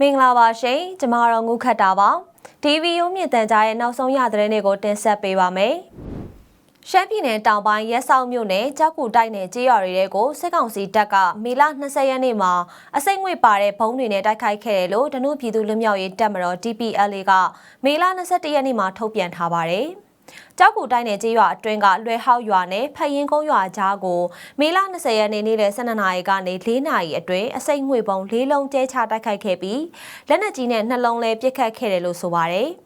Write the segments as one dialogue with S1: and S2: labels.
S1: မင်္ဂလာပါရှင်ကျမတို့ငုခတ်တာပါ TV ရုံးမြင့်တန်ကြားရဲ့နောက်ဆုံးရသတင်းတွေကိုတင်ဆက်ပေးပါမယ်ရှမ်းပြည်နယ်တောင်ပိုင်းရဲဆောင်မြို့နယ်ကြောက်ကူတိုက်နယ်ကြေးရွာတွေကိုစစ်ကောင်စီတပ်ကမေလ20ရက်နေ့မှာအစိမ့်ငွေပါတဲ့ဘုံတွေနဲ့တိုက်ခိုက်ခဲ့တယ်လို့ဒနုပြည်သူလူမျိုးရေးတပ်မတော် DPLA ကမေလ21ရက်နေ့မှာထုတ်ပြန်ထားပါတယ်။ ကြောက်ကူတိုင်းနယ်ကြီးရွာအတွင်းကလွယ်ဟောက်ရွာနဲ့ဖရင်ကုန်းရွာကြားကိုမေလ20ရက်နေ့နေ့လယ်12နာရီကနေ4နာရီအတွင်းအစိမ့်ငွေပုံ၄လုံးကျဲချတိုက်ခိုက်ခဲ့ပြီးလက်နက်ကြီးနဲ့နှလုံးလဲပစ်ခတ်ခဲ့တယ်လို့ဆိုပါတယ်။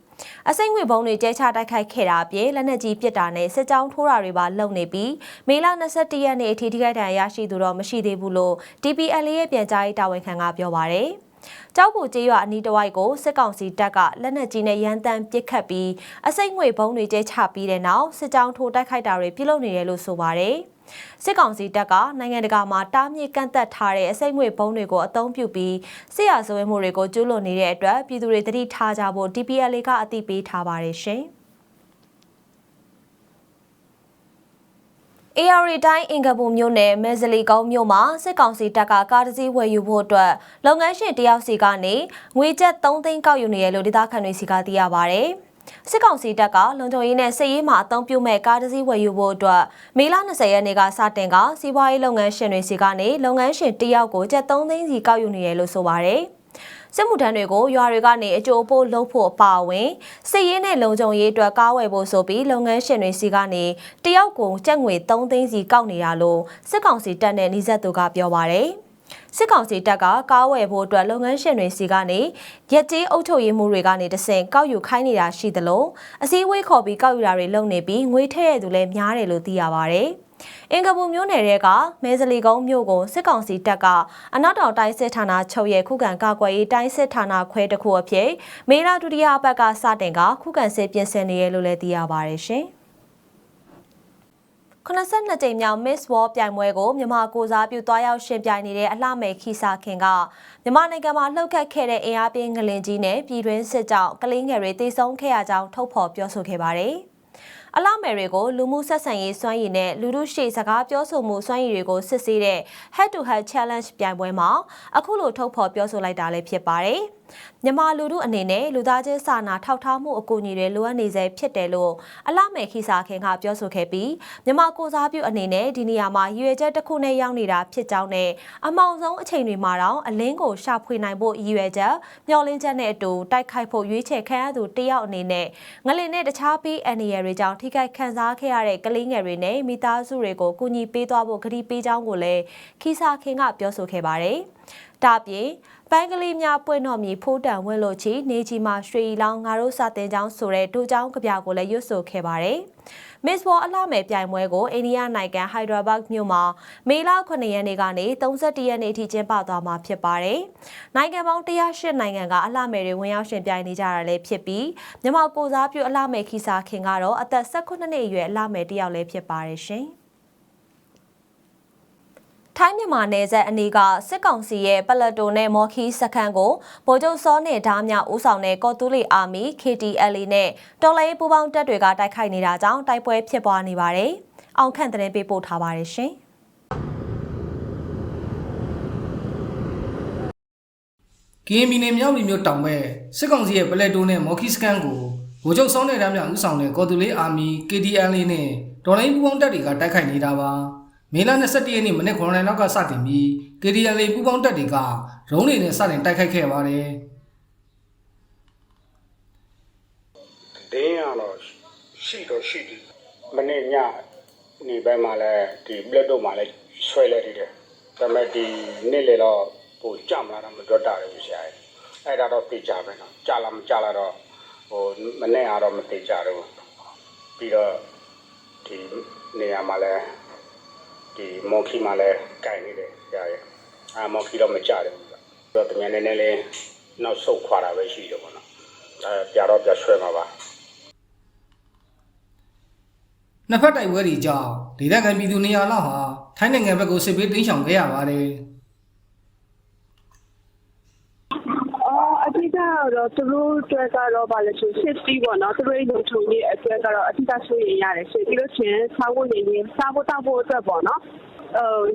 S1: အစိမ့်ငွေပုံတွေကျဲချတိုက်ခိုက်ခဲ့တာအပြင်လက်နက်ကြီးပစ်တာနဲ့စစ်ကြောင်းထိုးတာတွေပါလုပ်နေပြီးမေလ21ရက်နေ့အထိထိခိုက်ဒဏ်ရာရရှိသူတော့မရှိသေးဘူးလို့ DPLA ရဲ့ပြန်ကြားရေးတာဝန်ခံကပြောပါတယ်။ ကြောက်ကူကျေးရွာအနီးတစ်ဝိုက်ကိုစစ်ကောင်စီတပ်ကလက်နက်ကြီးနဲ့ရန်တမ်းပစ်ခတ်ပြီးအစိမ့်ငွေဘုံတွေကျဲချပြီးတဲ့နောက်စစ်ကြောင်းထိုးတိုက်ခိုက်တာတွေပြုလုပ်နေတယ်လို့ဆိုပါတယ်။စစ်ကောင်စီတပ်ကနိုင်ငံတကာမှာတားမြစ်ကန့်သက်ထားတဲ့အစိမ့်ငွေဘုံတွေကိုအသုံးပြုပြီးစစ်ရာဇဝဲမှုတွေကိုကျူးလွန်နေတဲ့အတွက်ပြည်သူတွေတတိထားကြဖို့ DPLA ကအသိပေးထားပါတယ်ရှင်။ AR တိုင်းအင်ကပူမြို့နယ်မဲဇလီကုန်းမြို့မှာစစ်ကောင်စီတပ်ကကားတစ်စီးဝယ်ယူဖို့အတွက်လုပ်ငန်းရှင်တယောက်စီကနေငွေကျပ်3သိန်းကောက်ယူနေရလို့ဒေသခံတွေစီကသိရပါဗျ။စစ်ကောင်စီတပ်ကလုံခြုံရေးနဲ့စစ်ရေးမှအသုံးပြုမဲ့ကားတစ်စီးဝယ်ယူဖို့အတွက်မေလ20ရက်နေ့ကစတင်ကစီးပွားရေးလုပ်ငန်းရှင်တွေစီကနေလုပ်ငန်းရှင်တယောက်ကိုကျပ်3သိန်းစီကောက်ယူနေရလို့ဆိုပါတယ်။ စစ်မှုထမ်းတွေကိုရွာတွေကနေအကျိုးပို့လုပ်ဖို့အပါအဝင်စစ်ရေးနဲ့လုံခြုံရေးအတွက်ကားဝယ်ဖို့ဆိုပြီးလုပ်ငန်းရှင်တွေစီကနေတယောက်ကိုကျပ်ငွေ3သိန်းစီကောက်နေတာလို့စစ်ကောင်စီတပ်နဲ့နှိစက်သူကပြောပါတယ် စစ်ကောင်စီတပ်ကကားဝယ်ဖို့အတွက်လုပ်ငန်းရှင်တွေစီကနေရက်ကျေးအုပ်ချုပ်ရေးမှုတွေကနေတဆင့်ကောက်ယူခိုင်းနေတာရှိသလိုအစည်းအဝေးခေါ်ပြီးကောက်ယူတာတွေလုပ်နေပြီးငွေထည့်ရသူလည်းများတယ်လို့သိရပါဗျ။အင်ကပူမြို့နယ်တွေကမဲဇလီကုန်းမြို့ကိုစစ်ကောင်စီတပ်ကအနောက်တောင်တိုင်းစစ်ဌာနချုပ်ရဲ့ခုခံကာကွယ်ရေးတိုင်းစစ်ဌာနခွဲတစ်ခုအဖြစ်မေလဒုတိယအပတ်ကစတင်ကခုခံစစ်ပြင်ဆင်နေရလို့လည်းသိရပါတယ်ရှင်။ 82ကြိမ်မြောက် Miss World ပြိုင်ပွဲကိုမြန်မာကိုစားပြုသွားရောက်ရှင်ပြိုင်နေတဲ့အလှမယ်ခီစာခင်ကမြန်မာနိုင်ငံမှာလှုပ်ခတ်ခဲ့တဲ့အင်အားပြင်းငလင်ကြီးနဲ့ပြည်တွင်းစစ်ကြောင့်ကလင်းငယ်တွေတိစုံခဲ့ရကြောင်းထုတ်ဖော်ပြောဆိုခဲ့ပါတယ်။ အလှမယ်တွေကိုလူမှုဆက်ဆံရေးစွမ်းရည်နဲ့လူမှုရှိစကားပြောဆိုမှုစွမ်းရည်တွေကိုစစ်ဆေးတဲ့ Head to Head Challenge ပြိုင်ပွဲမှာအခုလိုထုတ်ဖော်ပြောဆိုလိုက်တာလည်းဖြစ်ပါတယ်။မြန်မာလူထုအနေနဲ့လူသားချင်းစာနာထောက်ထားမှုအကူအညီတွေလိုအပ်နေစေဖြစ်တယ်လို့အလှမယ်ခိစာခင်ကပြောဆိုခဲ့ပြီးမြန်မာကိုစားပြုအနေနဲ့ဒီနေရာမှာရည်ရွယ်ချက်တစ်ခုနဲ့ရောက်နေတာဖြစ်ကြောင်းနဲ့အမောင်ဆုံးအချိန်တွေမှာတော့အလင်းကိုရှာဖွေနိုင်ဖို့ရည်ရွယ်ချက်မျှော်လင့်ချက်နဲ့အတူတိုက်ခိုက်ဖို့ရွေးချယ်ခံရသူတယောက်အနေနဲ့ငလင်နဲ့တခြားပြီးအန်ရီရတွေကြောင့်ထိခိုက်ခံစားခဲ့ရတဲ့ကလေးငယ်တွေနဲ့မိသားစုတွေကိုကူညီပေးသွားဖို့ကတိပေးကြောင်းကိုလည်းခိစာခင်ကပြောဆိုခဲ့ပါတယ်။ ဒါပြင်ပန်းကလေးများပွင့်တော်မီဖိုးတန်ဝင်းလို့ချီနေချီမှာရွှေရီလောင်းငါတို့စာတင်ကျောင်းဆိုတဲ့ဒူကျောင်းကြပြကိုလည်းရွတ်ဆိုခဲ့ပါတယ်။ Miss World အလှမယ်ပြိုင်ပွဲကိုအိန္ဒိယနိုင်ငံဟိုက်ဒရာဘတ်မြို့မှာမေလ9ရက်နေ့ကနေ31ရက်နေ့ထိကျင်းပသွားမှာဖြစ်ပါတယ်။နိုင်ငံပေါင်း108နိုင်ငံကအလှမယ်တွေဝင်ရောက်ရှင်ပြိုင်နေကြတာလည်းဖြစ်ပြီးမြန်မာကိုစားပြုအလှမယ်ခီစာခင်ကတော့အသက်18နှစ်အရွယ်အလှမယ်တယောက်လည်းဖြစ်ပါတယ်ရှင်။ ထိုင်းမြန်မာနယ်စပ်အနီးကစစ်ကောင်စီရဲ့ပလက်တိုနဲ့မော်ခီစခန်းကိုဗိုလ်ချုပ်စောနဲ့ဓားမြဦးဆောင်တဲ့ကော်တူလီအာမီ KTLA နဲ့တော်လိုင်းပူပေါင်းတပ်တွေကတိုက်ခိုက်နေတာကြောင့်တိုက်ပွဲဖြစ်ပွားနေပါတယ်။အောင်ခန့်တဲ့ပေးပို့ထားပါတယ်ရှင်။။
S2: ကရင်ပြည်နယ်မြောက်ပြည်မြို့တောင်ဘက်စစ်ကောင်စီရဲ့ပလက်တိုးနဲ့မော်ခီစကန်ကိုဗိုလ်ချုပ်စောင်းနယ်တမ်းမြဦးဆောင်တဲ့ကော်တူလေးအာမီ KDL နဲ့ဒေါ်လိုင်းပူပေါင်းတပ်တွေကတိုက်ခိုက်နေတာပါ။ မေလ21ရက်နေ့မနေ့9ရက်လောက်ကစတင်ပြီး KDL ပူးပေါင်းတပ်တွေကရုံးတွေနဲ့စတင်တိုက်ခိုက်ခဲ့ပါတယ်။
S3: ဒင်းရတော့ရှိတော့ရှိတယ်။မနေ့ညနေပိုင်းမှာလည်းဒီဘလက်တော့မှာလည်းဆွဲလဲနေတယ်။ဒါပေမဲ့ဒီနေ့လေတော့ပိုကြမလာတော့မတော်တာဘူးဆရာ။အဲ့ဒါတော့သိကြပဲနော်။ကြလာမကြလာတော့ဟိုမနေ့ကတော့မသိကြတော့ပြီးတော့ဒီနေရာမှာလည်း ဒီမော်ခီမှာလည်းကင်နေတယ်ဆရာရဲ့အာမော်ခီတော့မကြတယ်ဘူးတော့တမန်နည်းနည်းလေးနောက်ဆုတ်ခွာတာပဲရှိတယ်ပေါ့နော်အဲပြတော့ပြဆွဲမှာပါ
S2: နှစ်ဖက်တိုက်ပွဲတွေကြောင့်ဒေသခံပြည်သူနေရာလောက်ဟာထိုင်းနိုင်ငံဘက်ကိုစစ်ပေးတိမ်းရှောင်ခဲ့ရပါတယ်
S4: တော့သူတို့အတွက်ကတော့ဗာလဲဆို safety ပေါ့နော်သူတို့ရဲ့လုံခြုံရေးအတွက်ကတော့အထူးဆိုရင်ရတယ်ဆိုပြီးလို့ချင်းစားဖို့နေနေစားဖို့တောက်ဖို့အတွက်ပေါ့နော်ဟို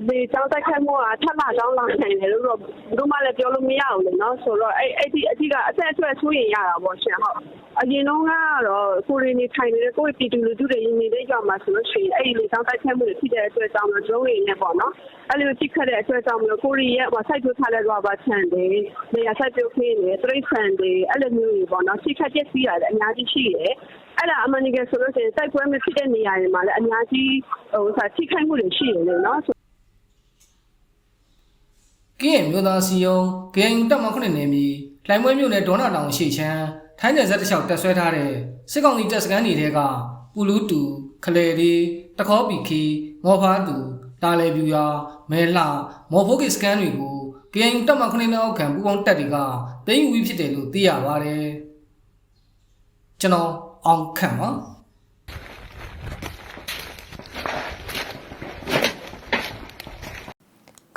S4: ဒီကြောင်းတိုက်ခိုက်မှုကထပ်လာကြောင်းလာနိုင်တယ်လို့တော့ဘယ်သူမှလည်းပြောလို့မရဘူးလေနော်ဆိုတော့အဲ့အဲ့ဒီအတိကအဆက်အဆွဲဆိုရင်ရတာပေါ့ရှင်ဟုတ်အရင်တော့ကတော့ကိုရီနေထိုင်နေတဲ့ကိုယ့်ပြည်သူလူထုတွေရင်းနေတဲ့ကြောင်မှာဆိုလို့ရှိရင်အဲ့ဒီလေကြောင်းတိုက်ခိုက်မှုတွေဖြစ်တဲ့အတွက်ကြောင့်တော့ drone တွေနဲ့ပေါ့နော်အဲ့လိုဖြစ်ခဲ့တဲ့အတွက်ကြောင့်မလို့ကိုရီရဲ့ဟို site ပြထားတဲ့ rubber ချန်တွေနေရာ site ပြခင်းတွေတရိတ်ဆန်တွေအဲ့လိုမျိုးတွေပေါ့နော်ဖြစ်ခက်ပြက်စီးရတယ်အများကြီးရှိတယ်အဲ့ဒါအမှန်တကယ်ဆိုလို့ရှိရင်တိုက်ပွဲမဖြစ်တဲ့နေရာတွေမှာလည်းအများကြီးဟိုဆိုထိခိုက်မှုတွေရှိတယ်လေနော်
S2: ကင်းရဲ့မြို့သားစီယုံ KNU တပ်မခုနှစ်နေမီလိုင်ပွဲမြို့နယ်ဒေါနာတောင်ရှေ့ချမ်းထိုင်းနယ်စပ်တစ်လျှောက်တက်ဆွဲထားတဲ့စစ်ကောင်စီတပ်စခန်းတွေထဲကပူလူတူခလေရီတခေါပီခီငေါ်ဖားတူတာလေပြူယာမဲလှမော်ဖိုကစ်စကန်တွေကို KNU တပ်မခုနှစ်နောက်ခံပူပေါင်းတပ်တွေကသိမ်းယူပြီးဖြစ်တယ်လို့သိရပါတယ်ကျွန်တော် အောင်ခန့်ပါ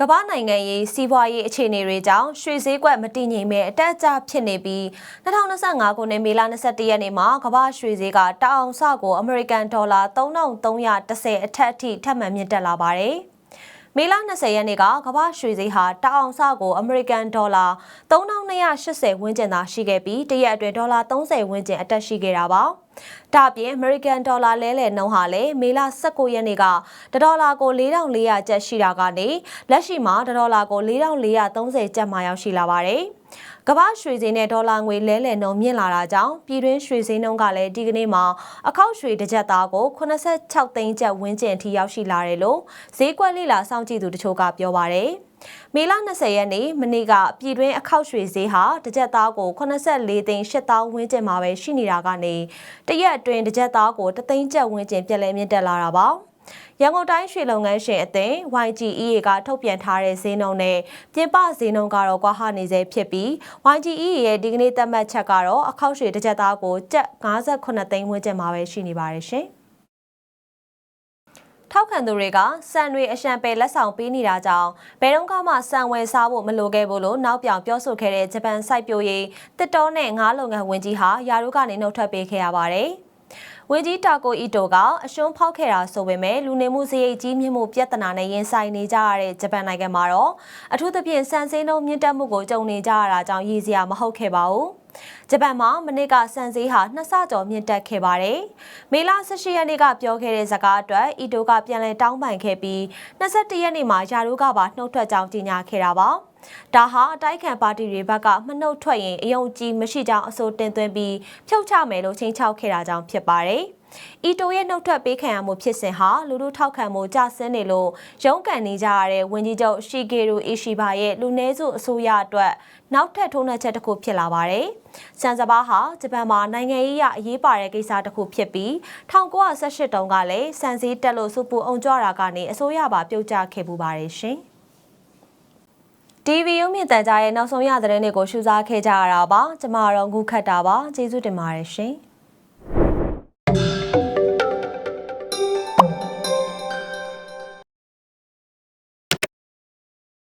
S1: ကမ္ဘာနိုင်ငံရေးစီးပွားရေးအခြေအနေတွေကြောင့်ရွှေဈေးကွက်မတည်ငြိမ်မဲ့အတက်အကျဖြစ်နေပြီး2025ခုနှစ်မေလ22ရက်နေ့မှာကမ္ဘာရွှေဈေးကတအောင်စကိုအမေရိကန်ဒေါ်လာ3310အထက်အထိထပ်မံမြင့်တက်လာပါတယ်။ မေလ20ရက်နေ့ကကမ္ဘာရွှေဈေးဟာတအောင်စကိုအမေရိကန်ဒေါ်လာ3280ဝန်းကျင်သာရှိခဲ့ပြီးတရက်အတွင်းဒေါ်လာ30ဝန်းကျင်အတက်ရှိခဲ့တာပါ။ဒါ့အပြင် American Dollar လဲလှယ်နှုန်းဟာလည်းမေလ19ရက်နေ့ကဒေါ်လာကို4400ကျပ်ရှိတာကနေလက်ရှိမှာဒေါ်လာကို4430ကျပ်မှရောက်ရှိလာပါတယ်။ ကမ္ဘာရွှေဈေးနဲ့ဒေါ်လာငွေလဲလှယ်နှုန်းမြင့်လာတာကြောင့်ပြည်တွင်းရွှေဈေးနှုန်းကလည်းဒီကနေ့မှာအခောက်ရွှေတစ်ကြက်သားကို86သိန်းကျပ်ဝန်းကျင်အထိရောက်ရှိလာတယ်လို့ဈေးကွက်လိလာစောင့်ကြည့်သူတချို့ကပြောပါတယ်။မေလ20ရက်နေ့မနေ့ကပြည်တွင်းအခောက်ရွှေဈေးဟာတစ်ကြက်သားကို84သိန်း8000ဝန်းကျင်မှာပဲရှိနေတာကနေတရက်အတွင်းတစ်ကြက်သားကို3သိန်းကျပ်ဝန်းကျင်ပြည့်လဲမြင့်တက်လာတာပါ ရန်ကုန်တိုင်းရွှေလုပ်ငန်းရှင်အသင်း YGEA ကထုတ်ပြန်ထားတဲ့ဈေးနှုန်းနဲ့ပြင်ပဈေးနှုန်းကတော့ကွာဟနေစေဖြစ်ပြီး YGEA ရဲ့ဒီကနေ့သတ်မှတ်ချက်ကတော့အခောက်ရွှေတစ်ကြက်သားကိုကျပ်58သိန်းဝန်းကျင်မှာပဲရှိနေပါတယ်ရှင်ထောက်ခံသူတွေကစံတွေအရှံပယ်လက်ဆောင်ပေးနေတာကြောင့်ဘယ်တော့မှစံဝယ်စားဖို့မလိုခဲ့ဘူးလို့နောက်ပြောင်ပြောဆိုခဲ့တဲ့ဂျပန်စိုက်ပျိုးရေးတစ်တော်နဲ့ငါးလုပ်ငန်းဝင်ကြီးဟာယာရုကနေနှုတ်ထွက်ပေးခဲ့ရပါတယ်။ ဝင်ကြီးတာကိုအီတိုကအရှုံးဖောက်ခဲ့တာဆိုပေမဲ့လူနေမှုစရိတ်ကြီးမြင့်မှုပြဿနာနဲ့ရင်ဆိုင်နေကြရတဲ့ဂျပန်နိုင်ငံမှာတော့အထူးသဖြင့်စံစင်းနှုန်းမြင့်တက်မှုကိုကြုံနေကြရတာကြောင့်ရည်စရာမဟုတ်ခဲ့ပါဘူး။ ဂျပန်မှာမနစ်ကစံစည်းဟာနှစ်ဆကျော်မြင့်တက်ခဲ့ပါတယ်။မေလ18ရက်နေ့ကပြောခဲ့တဲ့စကားအတွက်အီတိုကပြန်လည်တောင်းပန်ခဲ့ပြီး21ရက်နေ့မှာယာရုကပါနှုတ်ထွက်ကြောင်းကြေညာခဲ့တာပါ။ဒါဟာအတိုက်ခံပါတီတွေဘက်ကမနှုတ်ထွက်ရင်အယုံကြည်မရှိကြောင်းအဆိုတင်သွင်းပြီးဖြုတ်ချမယ်လို့ချင်းချောက်ခဲ့တာကြောင့်ဖြစ်ပါတယ်။ အီတိုရဲ့နှုတ်ထွက်ပေးခံရမှုဖြစ်စဉ်ဟာလူလူထောက်ခံမှုကြဆင်းနေလို့ရုန်းကန်နေကြရတဲ့ဝန်ကြီးချုပ်ရှီဂေရူအီရှီဘာရဲ့လူနည်းစုအစိုးရအတွက်နောက်ထပ်ထိုးနှက်ချက်တစ်ခုဖြစ်လာပါတယ်။စံစဘာဟာဂျပန်မှာနိုင်ငံရေးအရအရေးပါတဲ့ကိစ္စတစ်ခုဖြစ်ပြီး1918တုန်းကလည်းစံစည်းတက်လို့စူပူအောင်ကြွတာကနေအစိုးရပါပြုတ်ကျခဲ့ပူပါတယ်ရှင်။ TV ရုံမြင့်တန်ကြားရဲ့နောက်ဆုံးရသတင်းတွေကိုရှုစားခဲ့ကြရတာပါကျမတော့ငုခတ်တာပါကျေးဇူးတင်ပါတယ်ရှင်